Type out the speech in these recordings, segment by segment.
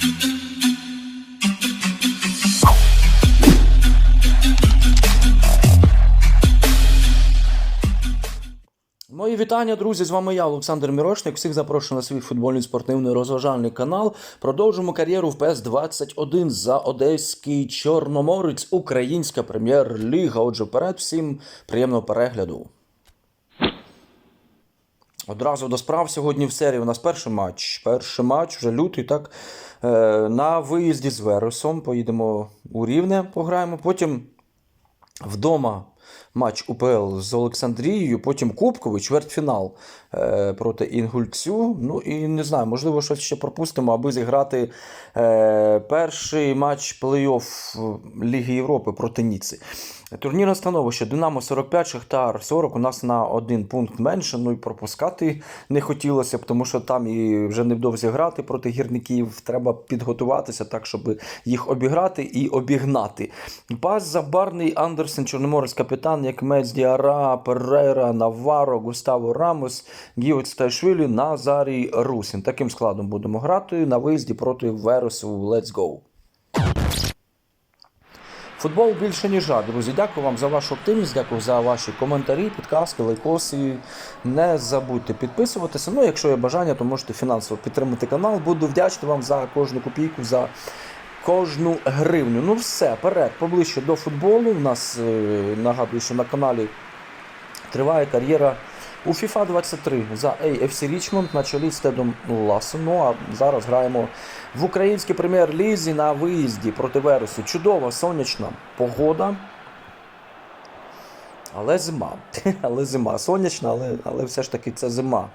Мої вітання, друзі! З вами я, Олександр Мірошник. Всіх запрошую на свій футбольний спортивний розважальний канал. Продовжимо кар'єру в ПС 21 за Одеський Чорноморець, Українська прем'єр-ліга. Отже, вперед, всім приємного перегляду. Одразу до справ сьогодні в серії у нас перший матч. Перший матч, вже лютий, так. Е, на виїзді з Вересом. Поїдемо у Рівне, пограємо. Потім вдома матч УПЛ з Олександрією, потім Кубковий, чвертьфінал е, проти Інгульцю. Ну і не знаю, можливо, щось ще пропустимо, аби зіграти е, перший матч плей-офф Ліги Європи проти Ніци. Турнірне становище Динамо 45, Шахтар 40. У нас на один пункт менше. Ну і пропускати не хотілося б, тому що там і вже невдовзі грати проти гірників. Треба підготуватися так, щоб їх обіграти і обігнати. Пас забарний Андерсен, Чорноморець, капітан, як Мець Діара, Перейра, Наваро, Густаво Рамос, Гіот Стайшвілі, Назарій Русін. Таким складом будемо грати на виїзді проти Вересу. Let's go! Футбол більше ніж жад, друзі. Дякую вам за вашу активність, дякую за ваші коментарі, підказки, лайкоси. Не забудьте підписуватися. Ну, якщо є бажання, то можете фінансово підтримати канал. Буду вдячний вам за кожну копійку, за кожну гривню. Ну все, перед, поближче до футболу. У нас е, нагадую, що на каналі триває кар'єра у FIFA 23 за AFC Річмонд на чолі з Тедом Лассом. Ну а зараз граємо в українській прем'єр-лізі на виїзді проти Вересу. Чудова сонячна погода. Але зима. Але зима. Сонячна, але, але все ж таки це зима.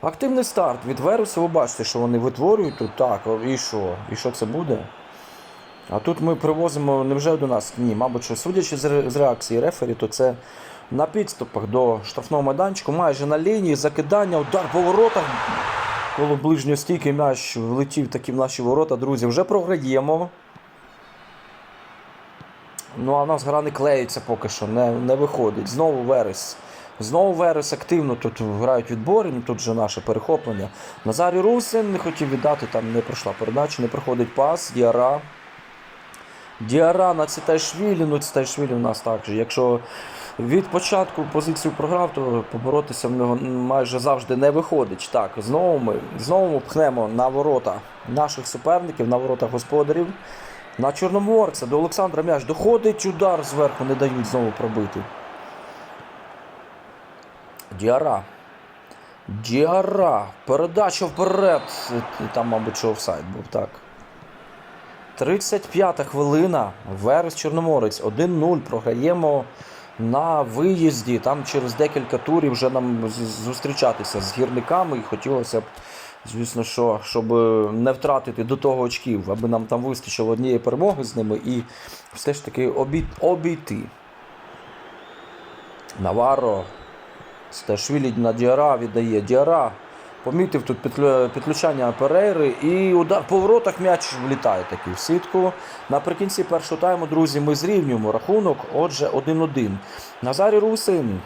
Активний старт від Вересу. Ви бачите, що вони витворюють тут. Так, і що? І що це буде? А тут ми привозимо невже до нас? Ні, мабуть, що судячи з реакції рефері, то це на підступах до штрафного майданчику, майже на лінії, закидання, удар по воротах. Коло ближньої стійки м'яч влетів таки в наші ворота, друзі. Вже програємо. Ну, а в нас гра не клеїться поки що, не, не виходить. Знову Верес. Знову Верес активно тут грають відбори, ну тут же наше перехоплення. Назарій Русин не хотів віддати, там не пройшла передача, не проходить пас, Діара. Діара на Цитайшвілі, ну Цитайшвілі у нас так же. Якщо від початку позицію програв, то поборотися в нього майже завжди не виходить. Так, знову ми знову пхнемо на ворота наших суперників, на ворота господарів. На Чорноморця до Олександра м'яч доходить, удар зверху не дають знову пробити. Діара. Діара. Передача вперед. Там, мабуть, що офсайд був так. 35-та хвилина. Верес Чорноморець. 1-0. Програємо на виїзді. Там через декілька турів вже нам зустрічатися з гірниками. І хотілося б, звісно, що, щоб не втратити до того очків, аби нам там вистачило однієї перемоги з ними і все ж таки обій- обійти. Наваро. Сташвілі на Діара віддає. Діара помітив тут підклю- підключання Перейри і удар по воротах м'яч влітає такий в сітку. Наприкінці першого тайму, друзі, ми зрівнюємо рахунок. Отже, 1-1. Назарій Русин.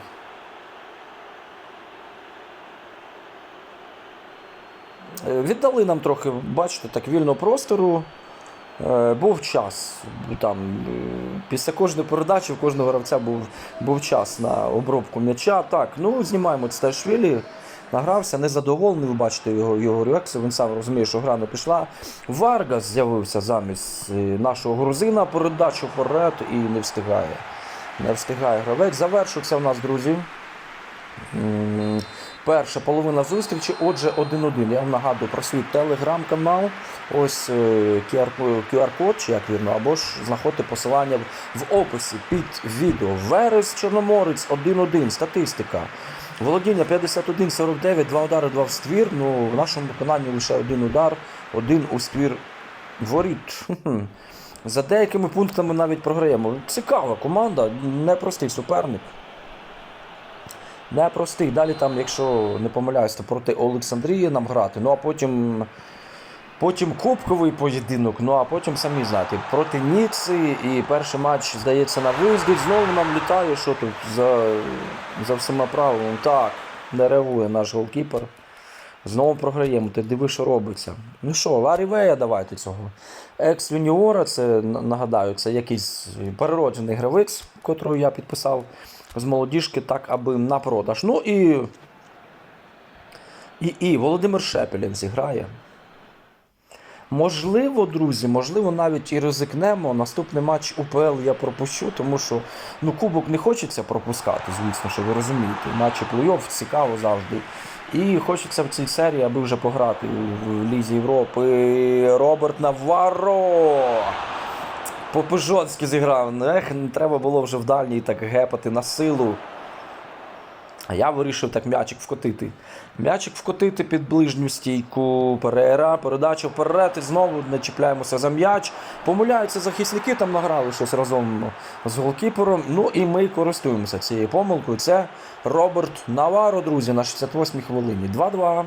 Е, Віддали нам трохи, бачите, так вільного простору. Е, Був час. Там, е, після кожної передачі в кожного гравця був, був час на обробку м'яча. Так, ну знімаємо Циташвілі. Награвся, незадоволений, ви бачите його, його реакцію. Він сам розуміє, що гра не пішла. Варгас з'явився замість е, нашого грузина. Передачу вперед і не встигає. Не встигає гравець. Завершився у нас, друзі. Перша половина зустрічі, отже, 1-1. Я вам нагадую про свій телеграм-канал. Ось е, QR QR-код, чи як вірно, або ж знаходьте посилання в- в описі під відео. Верес Чорноморець 1-1. Статистика. Володіння 51-49, два удари, два в ствір. Ну, в нашому виконанні лише один удар, один у ствір воріт. За деякими пунктами навіть програємо. Цікава команда, непростий суперник. Непростий. Далі там, якщо не помиляюсь, то проти Олександрії нам грати. Ну а потім, потім кубковий поєдинок, ну а потім самі знаєте, проти Ніци і перший матч, здається, на виїзді. Знову нам літає, що тут за, за всіма правилами. Так, не реагує наш голкіпер. Знову програємо. Ти диви, що робиться. Ну що, Ларі Вея давайте цього. Екс-юніора, це нагадаю, це якийсь перероджений гравець, котрого я підписав з молодіжки, так аби на продаж. Ну і. І, і Володимир Шепелєв зіграє. Можливо, друзі, можливо, навіть і ризикнемо. Наступний матч УПЛ я пропущу, тому що ну, кубок не хочеться пропускати, звісно, що ви розумієте. Матчі плей-офф цікаво завжди. І хочеться в цій серії, аби вже пограти в Лізі Європи. Роберт Наварро. По-пижонськи зіграв. Ех, не треба було вже в дальній так гепати на силу. А я вирішив так м'ячик вкотити. М'ячик вкотити під ближню стійку Перейра. Передача вперед і знову не чіпляємося за м'яч. Помиляються захисники, там награли щось разом з голкіпером. Ну і ми користуємося цією помилкою. Це Роберт Наваро, друзі, на 68-й хвилині. 2-2.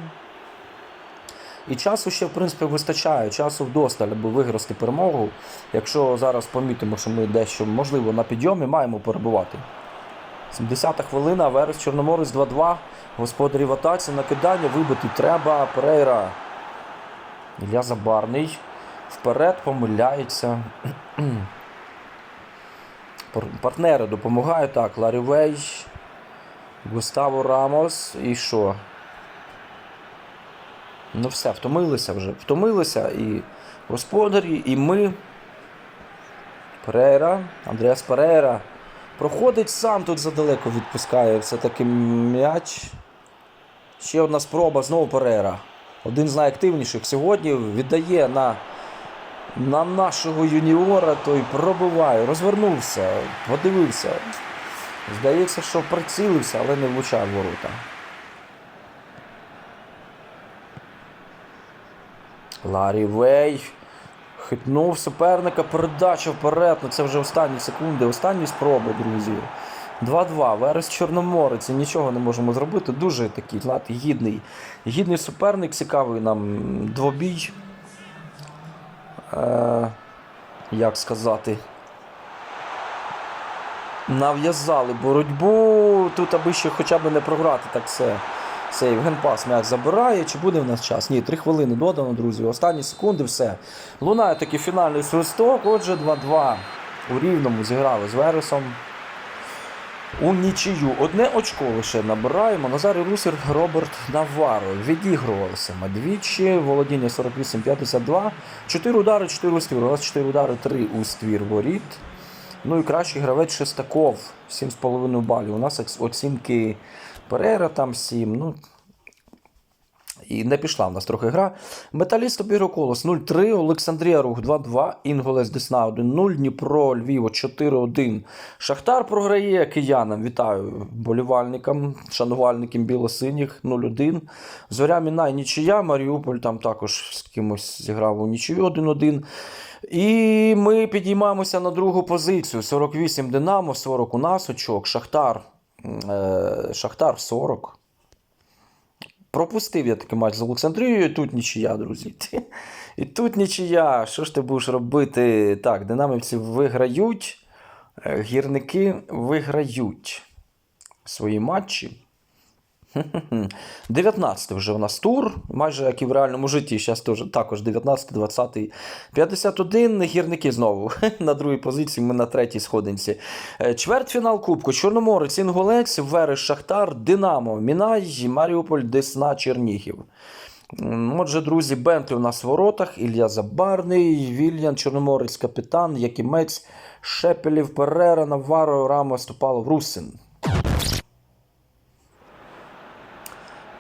І часу ще, в принципі, вистачає, часу вдосталь, аби виграти перемогу. Якщо зараз помітимо, що ми дещо, можливо, на підйомі маємо перебувати. 70-та хвилина, Верес Чорноморець 2-2. Господарі в атаці, накидання, вибити треба. Перейра. Ілля Забарний. Вперед помиляється. Партнери допомагають. Так, Ларі Вей, Густаво Рамос. І що? Ну все, втомилися вже. Втомилися і господарі, і ми. Перейра, Андріас Перейра. Проходить сам тут задалеко відпускає все-таки м'яч. Ще одна спроба, знову Перейра. Один з найактивніших сьогодні віддає на, на нашого юніора, той пробиває, розвернувся, подивився. Здається, що прицілився, але не влучав ворота. Ларі Вей. Хитнув суперника, передача вперед. Ну це вже останні секунди, останні спроби, друзі. 2-2. Верес Чорноморець. І Нічого не можемо зробити. Дуже такий, знаєте, гідний. Гідний суперник, цікавий нам двобій. Е, як сказати? Нав'язали боротьбу. Тут аби ще хоча б не програти, так все. Це Євген Пас м'яч забирає. Чи буде в нас час? Ні, 3 хвилини додано, друзі. Останні секунди, все. Лунає такий фінальний свисток. Отже, 2-2. У рівному зіграли з Вересом. У нічию. Одне очко лише набираємо. Назарій Русер, Роберт Наваро. Відігрувалися ми двічі. Володіння 48-52. 4 удари, 4 у ствір. У нас 4 удари, 3 у ствір воріт. Ну і кращий гравець Шестаков. 7,5 балів. У нас оцінки Перера там 7. Ну, і не пішла в нас трохи гра. Металіст обіграв 0-3, Олександрія Рух 2-2, Інголес Десна 1-0, Дніпро Львів 4-1. Шахтар програє киянам. Вітаю болівальникам, шанувальникам білосиніх 0-1. Зоря Мінай нічия, Маріуполь там також з кимось зіграв у нічию 1-1. І ми підіймаємося на другу позицію. 48 Динамо, 40 у нас очок. Шахтар. Е, Шахтар 40. Пропустив я такий матч з Олександрією, і тут нічия, друзі. І тут нічия. Що ж ти будеш робити? Так, динамівці виграють, е, гірники виграють свої матчі. 19 вже у нас тур, майже як і в реальному житті. Зараз теж, також 19, 20, 51. Гірники знову на другій позиції. Ми на третій сходинці. Е, Чвертьфінал Кубку. Чорноморець, Інгулець, Верес, Шахтар, Динамо, Мінай, Маріуполь, Десна, Чернігів. Отже, друзі, Бентлі у нас в воротах, Ілля Забарний, Вільян, Чорноморець, капітан, Якимець, Шепелів, Перера, Наваро, Рамос, Топалов, Русин.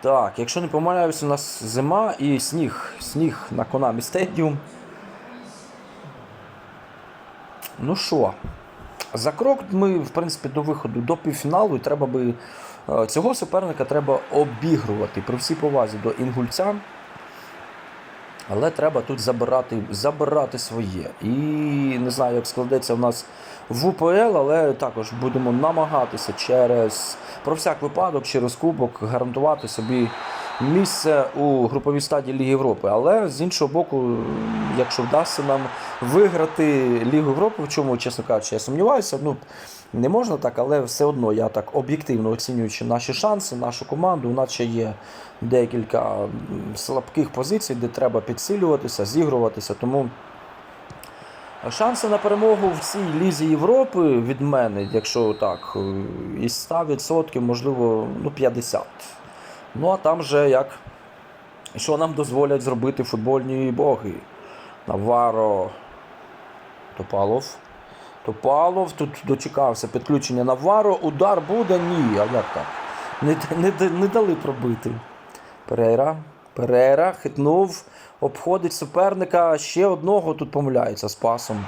Так, якщо не помиляюсь, у нас зима і сніг. Сніг на Konami Stadium. Ну що, за крок ми, в принципі, до виходу до півфіналу, і треба би. е, Цього суперника треба обігрувати при всій повазі до інгульця. Але треба тут забирати, забирати своє. І не знаю, як складеться в нас в УПЛ, але також будемо намагатися через про всяк випадок, через кубок гарантувати собі місце у груповій стадії Ліги Європи. Але з іншого боку, якщо вдасться нам виграти Лігу Європи, в чому, чесно кажучи, я сумніваюся, ну не можна так, але все одно я так об'єктивно оцінюючи наші шанси, нашу команду, у нас ще є декілька слабких позицій, де треба підсилюватися, зігруватися. Тому шанси на перемогу в цій лізі Європи від мене, якщо так, із 100%, можливо, ну 50%. Ну а там же як. Що нам дозволять зробити футбольні боги? Наваро. Топалов. Топалов тут дочекався підключення Наваро. Удар буде? Ні. А як так? Не, не, не дали пробити. Перейра. Перейра хитнув, обходить суперника. Ще одного тут помиляється з пасом.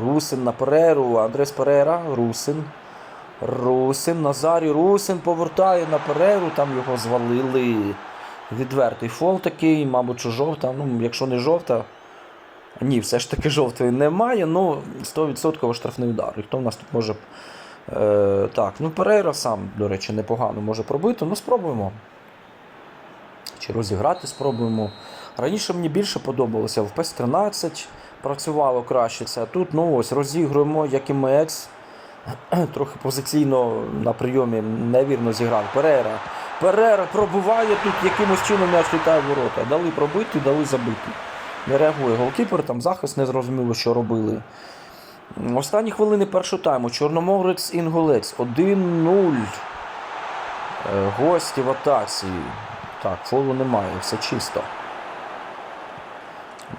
Русин на Переру. Андрес Перера. Русин. Русин. Назарій Русин повертає на Переру. Там його звалили. Відвертий фол такий, мабуть, що жовта. Ну, якщо не жовта. Ні, все ж таки жовтої немає. Ну, 100% штрафний удар. І хто в нас тут може. Е, так, ну Перейра сам, до речі, непогано може пробити. Ну, спробуємо. Чи розіграти спробуємо. Раніше мені більше подобалося. В ПЕС 13 працювало краще це. Тут ну ось розігруємо Якимець. Трохи позиційно на прийомі невірно зіграв. Перера. Перера пробиває тут якимось чином м'яч літає в ворота. Дали пробити, дали забити. Не реагує голкіпер, там захист не зрозуміло, що робили. Останні хвилини першого тайму. Чорноморець Інгулець 1-0. Е, Гості в атаці. Так, фолу немає, все чисто.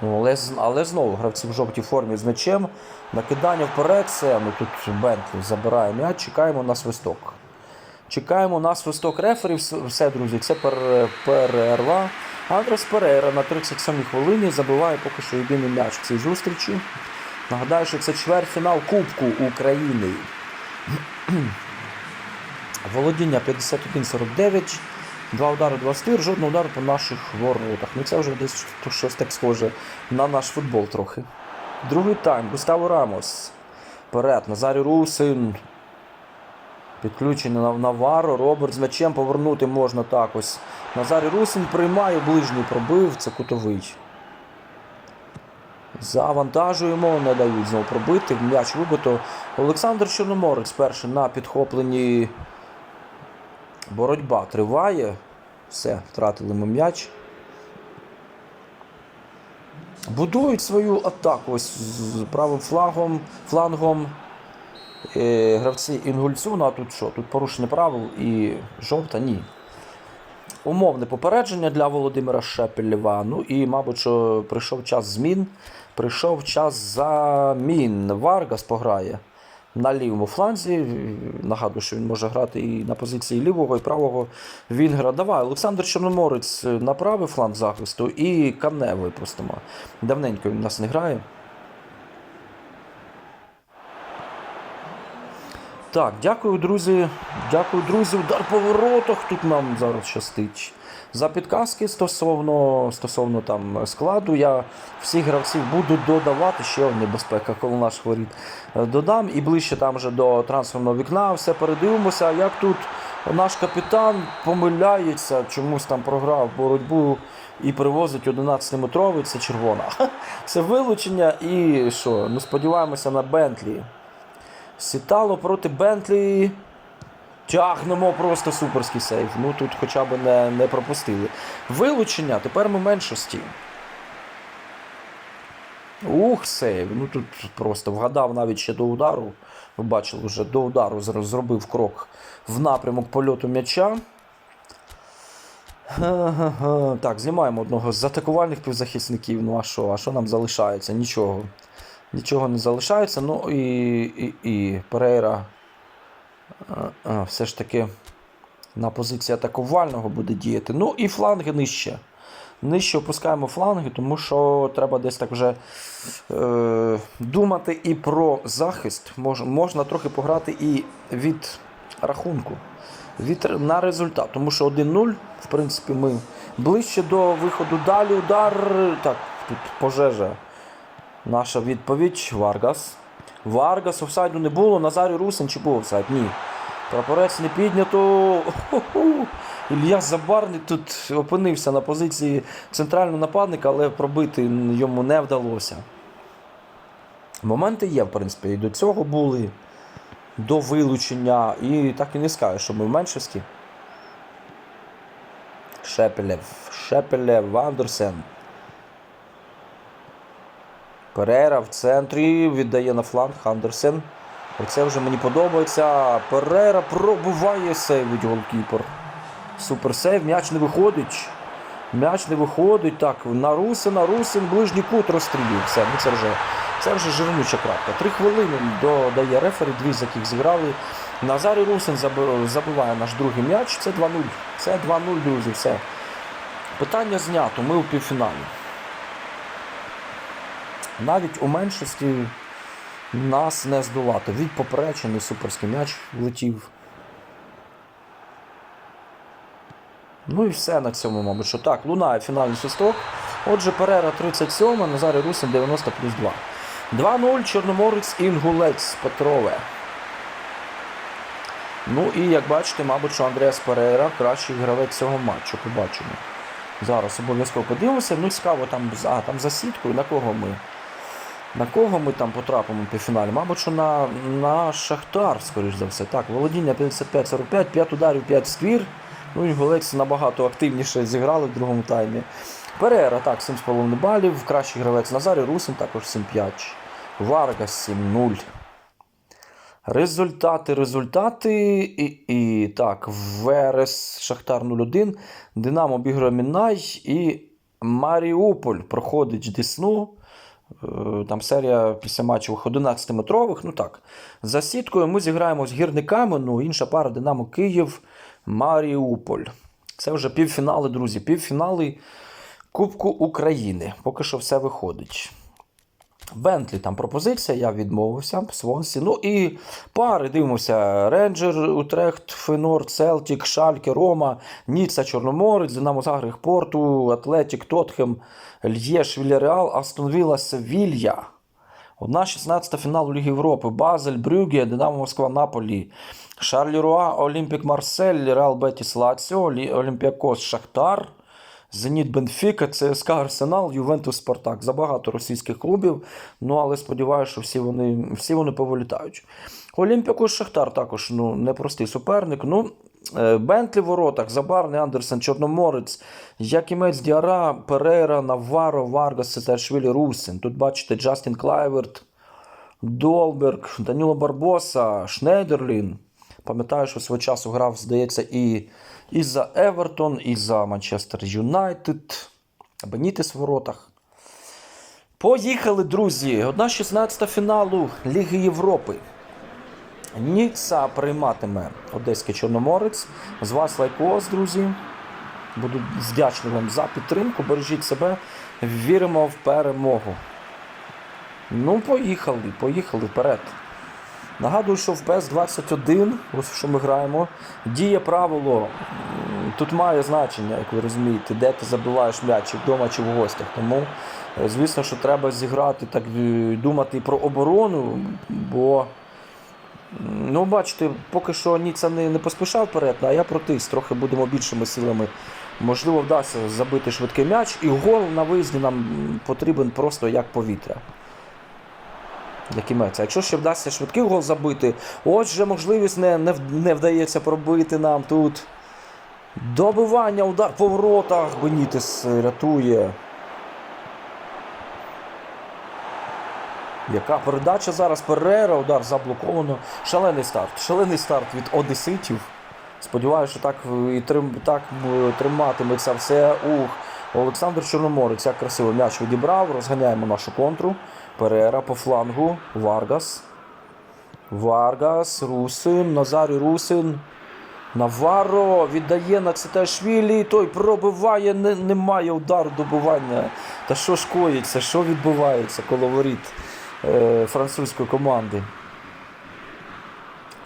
Ну, але, але знову гравці в жовтій формі з м'ячем. Накидання вперед, ну тут Бентлі забирає м'яч, чекаємо на свисток. Чекаємо на свисток реферів. Все, друзі, це пер- перерва. Андрес Перейра на 37-й хвилині забиває поки що єдиний м'яч в цій зустрічі. Нагадаю, що це чвертьфінал Кубку України. Володіння 51-49. Два удари, два стир, жодного удару по наших воротах. Ну це вже десь щось так схоже на наш футбол трохи. Другий тайм. Густаво Рамос. Вперед. Назарій Русин. Підключений на Наваро. Роберт з м'ячем повернути можна так ось. Назарій Русин приймає ближній пробив. Це кутовий. Завантажуємо, не дають знову пробити. М'яч вибито. Олександр Чорноморець перший на підхопленні. Боротьба триває. Все, втратили ми м'яч. Будують свою атаку ось з правим флагом, флангом. Е, гравці Інгульцю. Ну а тут що? Тут порушення правил і жовта ні. Умовне попередження для Володимира Шепелєва. Ну і, мабуть, що прийшов час змін. Прийшов час замін. Варгас пограє на лівому фланзі. Нагадую, що він може грати і на позиції лівого, і правого Вінгера. Давай, Олександр Чорноморець на правий фланг захисту і Кане випустимо. Давненько він у нас не грає. Так, дякую, друзі. Дякую, друзі. Удар по воротах. Тут нам зараз щастить. За підказки стосовно, стосовно там складу, я всіх гравців буду додавати ще небезпека коло наших воріт. е, Додам і ближче там вже до трансферного вікна. Все передивимося. Як тут наш капітан помиляється, чомусь там програв боротьбу і привозить 11-метровий, це червона. Це вилучення і що? Ну сподіваємося на Бентлі. Сітало проти Бентлі. Тягнемо просто суперський сейф. Ну тут хоча б не, не пропустили. Вилучення, тепер ми меншості. Ух, сейв. Ну тут просто вгадав навіть ще до удару. Ви бачили, вже до удару зробив крок в напрямок польоту м'яча. Так, знімаємо одного з атакувальних півзахисників. Ну а що? А що нам залишається? Нічого. Нічого не залишається. Ну і, і, і Перейра все ж таки на позиції атакувального буде діяти. Ну і фланги нижче. Нижче опускаємо фланги, тому що треба десь так вже е, думати і про захист. Мож, можна трохи пограти і від рахунку, від, на результат. Тому що 1-0, в принципі, ми ближче до виходу. Далі удар. Так, тут пожежа. Наша відповідь Варгас. Варгас офсайду не було. Назарій Русин чи був офсайд? Ні. Прапорець не піднято. Ілья Забарний тут опинився на позиції центрального нападника, але пробити йому не вдалося. Моменти є, в принципі, і до цього були, до вилучення, і так і не скажеш, що ми в меншості. Шепелев, Шепелев, Андерсен. Перера в центрі віддає на фланг Андерсен. Оце вже мені подобається. Перера пробуває сейвить голкіпер. Супер сейв, м'яч не виходить. М'яч не виходить. Так, на Русина, Русин, ближній кут розстрілює. Все, ну це вже, це вже жирнюча крапка. Три хвилини додає рефері, дві з яких зіграли. Назарій Русин забиває наш другий м'яч. Це 2-0. Це 2-0, друзі. Все. Питання знято. Ми у півфіналі. Навіть у меншості нас не здолати. Від поперечини суперський м'яч влетів. Ну і все на цьому, мабуть, що так. Лунає фінальний свисток. Отже, Перера 37, Назарій Русин 90 плюс 2. 2-0, Чорноморець Інгулець Петрове. Ну і як бачите, мабуть, що Андреас Перейра кращий гравець цього матчу. Побачимо. Зараз обов'язково подивимося. Ну, цікаво, там, а, там за сіткою, на кого ми. На кого ми там потрапимо в півфіналі? Мабуть, що на, на Шахтар, скоріш за все. Так, володіння 55-45, 5 ударів, 5 ствір. Ну і голець набагато активніше зіграли в другому таймі. Перера, так, 7,5 балів. Кращий гравець Назарій Русин також 7-5. Варгас 7-0. Результати, результати. І, і так, Верес Шахтар 0-1. Динамо обігрує Мінай і Маріуполь проходить Десну. Е, Там серія після матчів 11-метрових. Ну так. За сіткою ми зіграємо з гірниками. Ну, інша пара Динамо Київ, Маріуполь. Це вже півфінали, друзі. Півфінали Кубку України. Поки що все виходить. Бентлі там пропозиція, я відмовився. Свонсі. Ну і пари дивимося: Рейнджер, Утрехт, Фенор, Селтік, Шальке, Рома, Ніца, Чорноморець, Динамо Загрих Порту, Атлетік, Тотхем, Льєш, Вільяреал, Астон Вілла, Севілья. Одна 16 фіналу Ліги Європи. Базель, Брюге, Динамо Москва, Наполі, Шарлі Руа, Олімпік Марсель, Реал Бетіс Лаціо, Олімпіакос Шахтар. Зеніт Бенфіка, ЦСКА Арсенал, Ювентус Спартак. Забагато російських клубів. Ну але сподіваюся, що всі вони, всі вони повилітають. Олімпіакос Шахтар також ну, непростий суперник. Ну, е, Бентлі в воротах, Забарний, Андерсен, Чорноморець, Якімець Діара, Перейра, Наваро, Варгас, Сеташвілі, Русин. Тут бачите Джастін Клайверт, Долберг, Даніло Барбоса, Шнейдерлін. Пам'ятаю, що свого часу грав, здається, і, і за Евертон, і за Манчестер Юнайтед. Бенітес в воротах. Поїхали, друзі! Одна 16 фіналу Ліги Європи. Ніца прийматиме Одеський Чорноморець. З вас лайкос, друзі. Буду вдячний вам за підтримку. Бережіть себе. Віримо в перемогу. Ну, поїхали, поїхали вперед. Нагадую, що в PES 21, ось що ми граємо, діє правило. Тут має значення, як ви розумієте, де ти забиваєш м'яч, чи вдома чи в гостях. Тому, е, звісно, що треба зіграти, так е, думати і про оборону, бо. Ну, бачите, поки що Ніца не, не поспішав вперед, а я протис. Трохи будемо більшими силами. Можливо, вдасться забити швидкий м'яч, і гол на виїзді нам потрібен просто як повітря. Якимець. А якщо ще вдасться швидкий гол забити, отже, можливість не, не, не вдається пробити нам тут. Добивання, удар по воротах. Бенітес рятує. Яка передача зараз Перера, удар заблоковано. Шалений старт. Шалений старт від одеситів. Сподіваюся, що так е, і трим, так е, триматиметься все. Ух. Олександр Чорноморець як красиво м'яч відібрав. Розганяємо нашу контру. Перера по флангу. Варгас. Варгас, Русин, Назарій Русин. Наваро віддає на Циташвілі, той пробиває, не, немає удару добивання. Та що ж коїться, що відбувається коло воріт е, французької команди?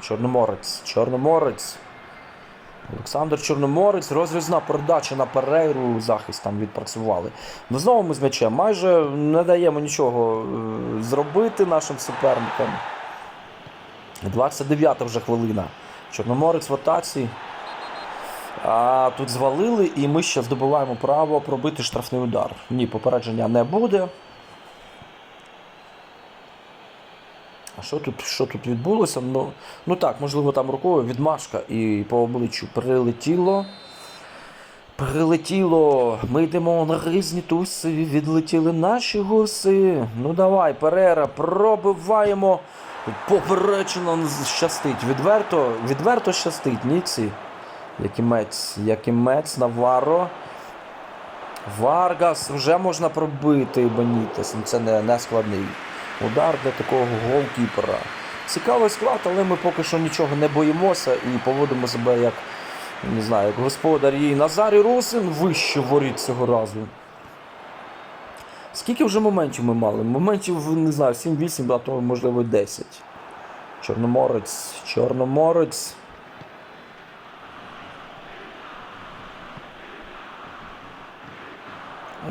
Чорноморець, Чорноморець. Олександр Чорноморець, розрізна передача на Перейру, захист там відпрацювали. Ну знову ми з м'ячем майже не даємо нічого е, зробити нашим суперникам. 29-та вже хвилина. Чорноморець в атаці. А тут звалили, і ми ще здобуваємо право пробити штрафний удар. Ні, попередження не буде. А що тут, що тут відбулося? Ну, ну так, можливо, там рукою відмашка і по обличчю прилетіло. Прилетіло. Ми йдемо на різні туси, відлетіли наші гуси. Ну давай, Перера, пробиваємо. Поперечено щастить. Відверто, відверто щастить, Ніці. Якимець, Якимець, Наваро. Варгас вже можна пробити Бенітес. Ну, Це не, не складний удар для такого голкіпера. Цікавий склад, але ми поки що нічого не боїмося і поводимо себе як, не знаю, як господар її Назарій Русин вище воріт цього разу. Скільки вже моментів ми мали? Моментів, не знаю, 7-8, а то можливо 10. Чорноморець, Чорноморець.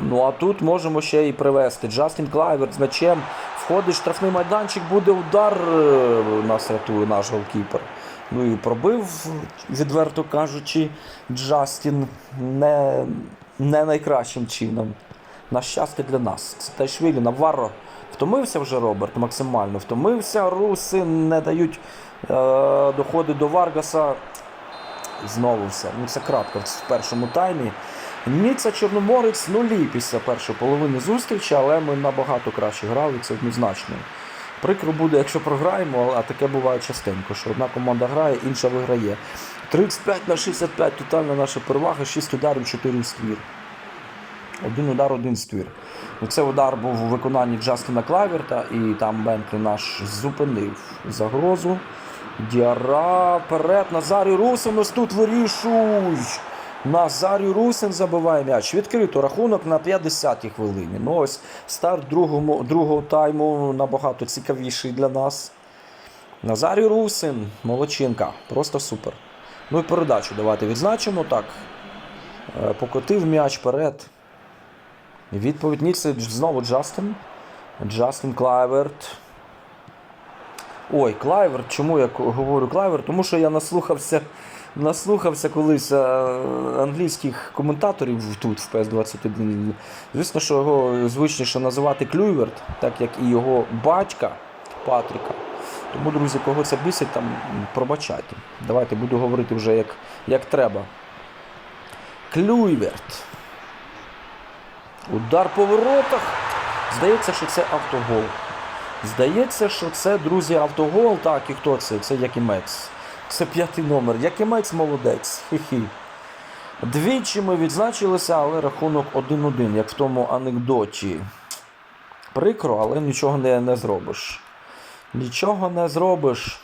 Ну а тут можемо ще і привести. Джастін Клайверт з м'ячем входить штрафний майданчик, буде удар. е, Нас рятує наш голкіпер. Ну і пробив, відверто кажучи, Джастін не, не найкращим чином. На щастя для нас. Це Тайшвілі, Наварро. Втомився вже Роберт максимально. Втомився, руси не дають е, доходи до Варгаса. Знову все. Ну це крапка в першому таймі. Ніцца Чорноморець нулі після першої половини зустрічі, але ми набагато краще грали, це однозначно. Прикро буде, якщо програємо, а таке буває частенько, що одна команда грає, інша виграє. 35 на 65 тотальна наша перевага, 6 ударів, 4 ствір. Один удар, один ствір. Ну, Це удар був у виконанні Джастина Клайверта, і там Бентлі наш зупинив загрозу. Діара вперед, Назарій Русин, ось тут вирішуй. Назарій Русин забиває м'яч. Відкрито рахунок на 50-й хвилині. Ну ось старт другому, другого тайму набагато цікавіший для нас. Назарій Русин, молодчинка, просто супер. Ну і передачу давайте відзначимо так. Е, Покотив м'яч вперед. Відповідь Нікси знову Джастин. Джастин Клайверт. Ой, Клайверт. Чому я говорю Клайверт? Тому що я наслухався, наслухався колись е, англійських коментаторів тут в PS21. Звісно, що його звичніше називати Клюйверт, так як і його батька Патріка. Тому, друзі, кого це бісить, там пробачайте. Давайте буду говорити вже як, як треба. Клюйверт. Удар по воротах. Здається, що це автогол. Здається, що це, друзі, автогол. Так, і хто це? Це Якимець. Це п'ятий номер. Якимець молодець. Хі-хі. Двічі ми відзначилися, але рахунок 1-1, як в тому анекдоті. Прикро, але нічого не, не зробиш. Нічого не зробиш.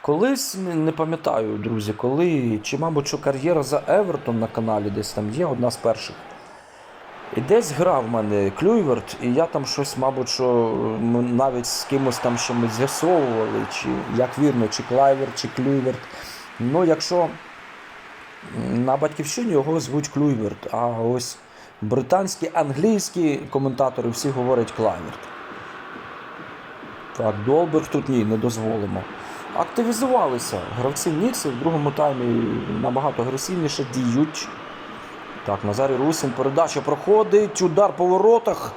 Колись не пам'ятаю, друзі, коли, чи, мабуть, що кар'єра за Евертон на каналі десь там є, одна з перших. І десь грав в мене Клюйверт, і я там щось, мабуть, що навіть з кимось там ще ми з'ясовували, чи як вірно, чи Клайверт, чи Клюйверт. Ну, якщо на батьківщині його звуть Клюйверт, а ось британські, англійські коментатори всі говорять Клайверт. Так, Долберг тут ні, не дозволимо. Активізувалися гравці Нікси в другому таймі набагато агресивніше діють. Так, Назарій Русин, передача проходить, удар по воротах.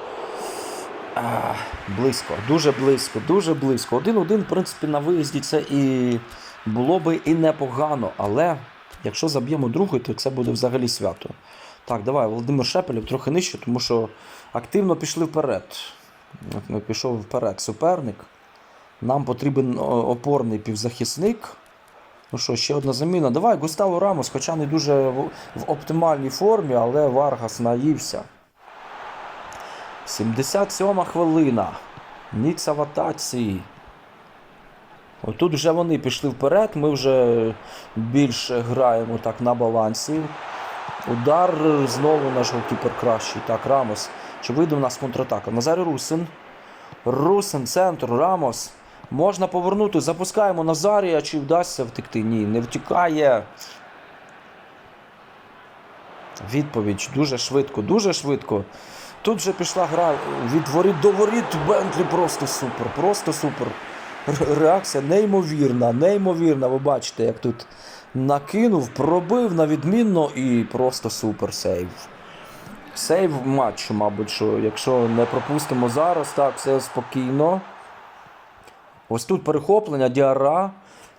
А, близько, дуже близько, дуже близько. Один-один, в принципі, на виїзді це і було би і непогано, але якщо заб'ємо другий, то це буде взагалі свято. Так, давай, Володимир Шепелєв трохи нижче, тому що активно пішли вперед. Пішов вперед суперник. Нам потрібен опорний півзахисник. Ну що, ще одна заміна. Давай, Густаво Рамос, хоча не дуже в, в оптимальній формі, але Варгас наївся. 77 хвилина. Ніца в атаці. Отут вже вони пішли вперед, ми вже більше граємо так на балансі. Удар знову наш голкіпер кращий. Так, Рамос. Чи вийде в нас контратака? Назарій Русин. Русин, центр, Рамос. Можна повернути. Запускаємо Назарія. Чи вдасться втекти? Ні, не втікає. Відповідь дуже швидко, дуже швидко. Тут вже пішла гра від воріт до воріт. Бентлі просто супер, просто супер. Реакція неймовірна, неймовірна. Ви бачите, як тут накинув, пробив на відмінно і просто супер сейв. Сейв матчу, мабуть, що якщо не пропустимо зараз, так, все спокійно. Ось тут перехоплення, діара.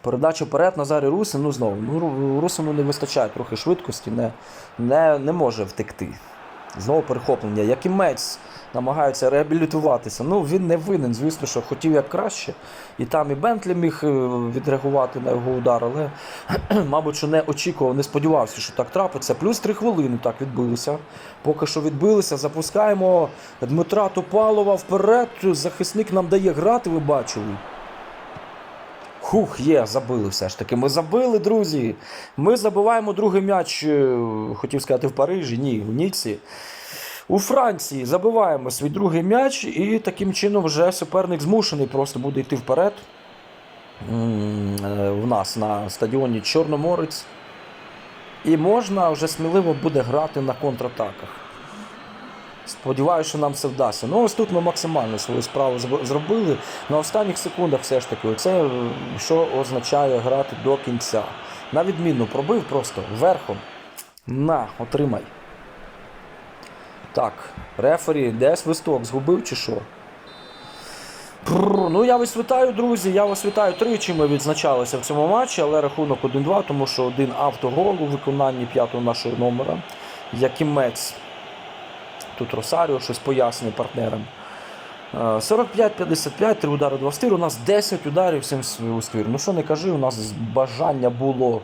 Передача вперед Назарі Русин. Ну знову, ну, Русину не вистачає трохи швидкості, не, не, не може втекти. Знову перехоплення. Якимець намагається реабілітуватися. Ну, він не винен, звісно, що хотів як краще. І там і Бентлі міг е, відреагувати на його удар, але, мабуть, що не очікував, не сподівався, що так трапиться. Плюс три хвилини так відбилися. Поки що відбилися. Запускаємо Дмитра Топалова вперед. Захисник нам дає грати, ви бачили. Хух, є, забили все ж таки. Ми забили, друзі. Ми забиваємо другий м'яч, е, хотів сказати, в Парижі, ні, в Ніці. У Франції забиваємо свій другий м'яч, і таким чином вже суперник змушений просто буде йти вперед. М, е, нас на стадіоні Чорноморець. І можна вже сміливо буде грати на контратаках. Сподіваюся, що нам це вдасться. Ну, ось тут ми максимально свою справу зробили. На останніх секундах все ж таки, це е, що означає грати до кінця. На відмінну пробив просто верхом. На, отримай. Так, рефері, де свисток? Згубив чи що? Ну, я вас вітаю, друзі. Я вас вітаю. Тричі ми відзначалися в цьому матчі, але рахунок 1-2, тому що один автогол у виконанні п'ятого нашого номера. Якимець. Тут Росаріо щось пояснює партнерам. Е, 45-55, 3 удари, 2 в ствір. У нас 10 ударів, 7 у ствір. Ну що не кажи, у нас бажання було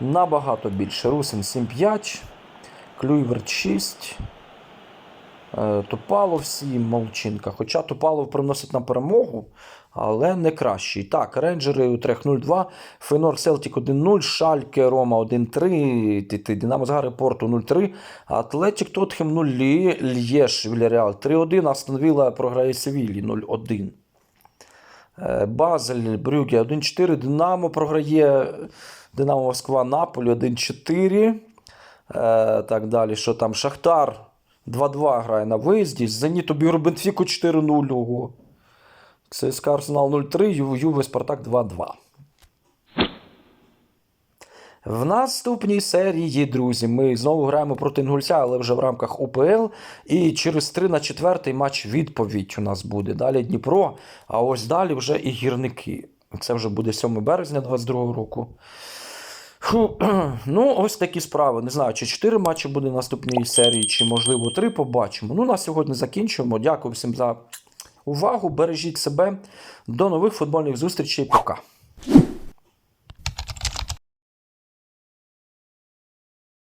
набагато більше. Русин 7-5, Клюйверт 6. Е, Топалов 7, Молчинка. Хоча Топалов приносить нам перемогу, але не кращий. Так, Рейнджери Утрех 0-2, Фенор Селтік 1-0, Шальке Рома 1-3, Ті- ті- Динамо Згари Порту 0-3, Атлетік Тотхем 0, Л'єш Вільяреал 3-1, Астон Вілла програє Севілі 0-1. Е, Базель Брюге 1-4, Динамо програє Динамо Москва Наполі 1-4. Е, так далі, що там Шахтар 2-2 грає на виїзді. Зеніт обіграв Бенфіку 4-0. ЦСКА Арсенал 0-3, Ю- Юве Спартак 2-2. В наступній серії, друзі, ми знову граємо проти Інгульця, але вже в рамках УПЛ. І через 3 на 4 матч відповідь у нас буде. Далі Дніпро, а ось далі вже і гірники. Це вже буде 7 березня 2022 року. Фу, ну, ось такі справи. Не знаю, чи 4 матчі буде в наступній серії, чи можливо 3 побачимо. Ну, на сьогодні закінчуємо. Дякую всім за увагу. Бережіть себе. До нових футбольних зустрічей. Пока.